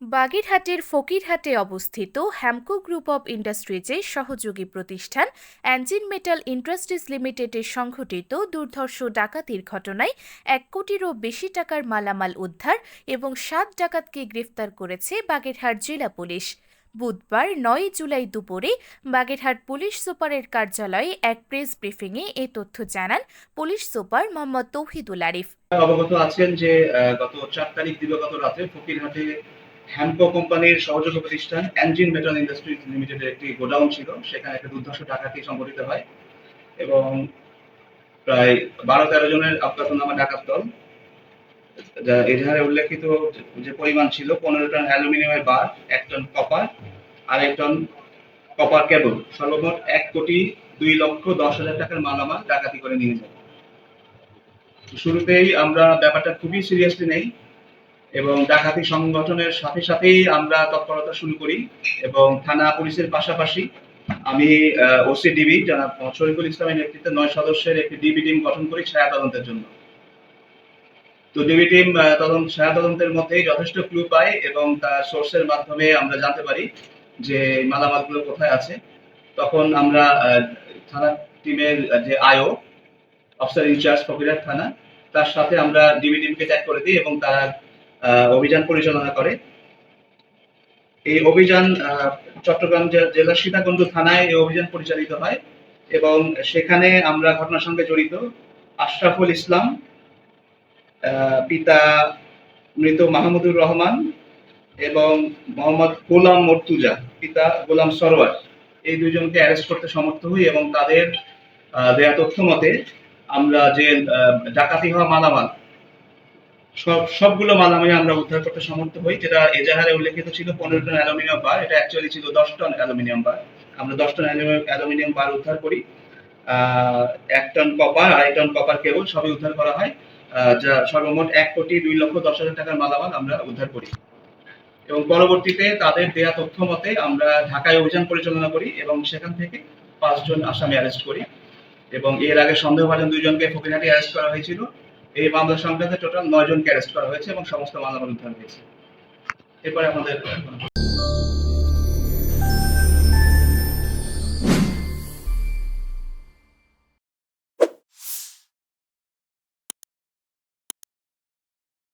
বাগেরহাটের ফকিরহাটে অবস্থিত Hamko group of ইন্ডাস্ট্রিজের সহযোগী প্রতিষ্ঠান অ্যাঞ্জিন মেটাল ইন্ডাস্ট্রিজ লিমিটেডের সংঘটিত দুর্ধর্ষ ডাকাতির ঘটনায় এক কোটিরও বেশি টাকার মালামাল উদ্ধার এবং সাত ডাকাতকে গ্রেফতার করেছে বাগেরহাট জেলা পুলিশ। বুধবার নয় জুলাই দুপুরে বাগেরহাট পুলিশ সুপারের কার্যালয়ে এক প্রেস ব্রিফিংয়ে এ তথ্য জানান পুলিশ সুপার মোহাম্মদ তৌহিদুল আরিফ। অবগত আছেন যে গত চার তারিখ দিবাগত রাতে ফকিরহাটে হ্যামকো কোম্পানির সহযোগী প্রতিষ্ঠান এনজিন মেটাল ইন্ডাস্ট্রিজ লিমিটেডের একটি গোডাউন ছিল। সেখানে একটা দুর্ধর্ষ ডাকাতি সংঘটিত হয় এবং প্রায় বারো তেরো জনের অজ্ঞাতনামা ডাকাত দল। এজাহারে উল্লেখিত যে পরিমাণ ছিল, পনেরো টন অ্যালুমিনিয়ামের বার, এক টন কপার আর এক টন কপার কেবল। সর্বমোট এক কোটি দুই লক্ষ দশ হাজার টাকার মালামাল ডাকাতি করে নিয়ে যায়। শুরুতেই আমরা ব্যাপারটা খুবই সিরিয়াসলি নেই। এবং ডাকাতি সংগঠনের সাথে সাথেই আমরা তৎপরতা শুরু করি এবং থানা পুলিশের পাশাপাশি আমি ওসি ডিবি জনাব শরীফুল ইসলামের নেতৃত্বে নয় সদস্যের একটি ডিবি টিম গঠন করি ছায়া তদন্তের জন্য। তো ডিবি টিম তদন্ত, ছায়া তদন্তের মধ্যেই যথেষ্ট ক্লু পাই এবং তার সোর্সের মাধ্যমে আমরা জানতে পারি যে মালামালগুলো কোথায় আছে। তখন আমরা থানা টিমের যে আয়ো অফিসার ইনচার্জ ফকিরার থানা, তার সাথে আমরা ডিবি টিমকে ট্যাগ করে দিই এবং তারা অভিযান পরিচালনা করে। এই অভিযান চট্টগ্রাম জেলার সীতাকুণ্ড থানায় এই অভিযান পরিচালিত হয় এবং সেখানে আমরা ঘটনার সঙ্গে জড়িত। আশরাফুল ইসলাম পিতা মৃত মাহমুদুর রহমান এবং মোহাম্মদ গোলাম মর্তুজা, পিতা গোলাম সরোয়ার এই দুজনকে অ্যারেস্ট করতে সমর্থ হই এবং তাদের দেয়া তথ্য মতে আমরা যে ডাকাতি হওয়া মালামাল সব, সবগুলো মালামাল আমরা উদ্ধার করতে সমর্থ হই, যেটা এজাহারে উল্লেখিত ছিল পনেরো টন অ্যালুমিনিয়াম বার, এটা অ্যাকচুয়ালি ছিল দশ টন অ্যালুমিনিয়াম বার। আমরা দশ টন অ্যালুমিনিয়াম বার উদ্ধার করি। এক টন কপার আড়াই টন কপার কেবল সবই উদ্ধার করা হয়। যা সর্বমোট এক কোটি দুই লক্ষ দশ হাজার টাকার মালামাল আমরা উদ্ধার করি। এবং পরবর্তীতে তাদের দেয়া তথ্য মতে আমরা ঢাকায় অভিযান পরিচালনা করি এবং সেখান থেকে পাঁচজন আসামি অ্যারেস্ট করি। এবং এর আগে সন্দেহভাজন দুইজনকে ফকিরহাটে অ্যারেস্ট করা হয়েছিল। এই মামলা সংক্রান্ত টোটাল নয় জনকে অ্যারেস্ট করা হয়েছে এবং সমস্ত মামলা উদ্ধার হয়েছে এরপরে আমাদের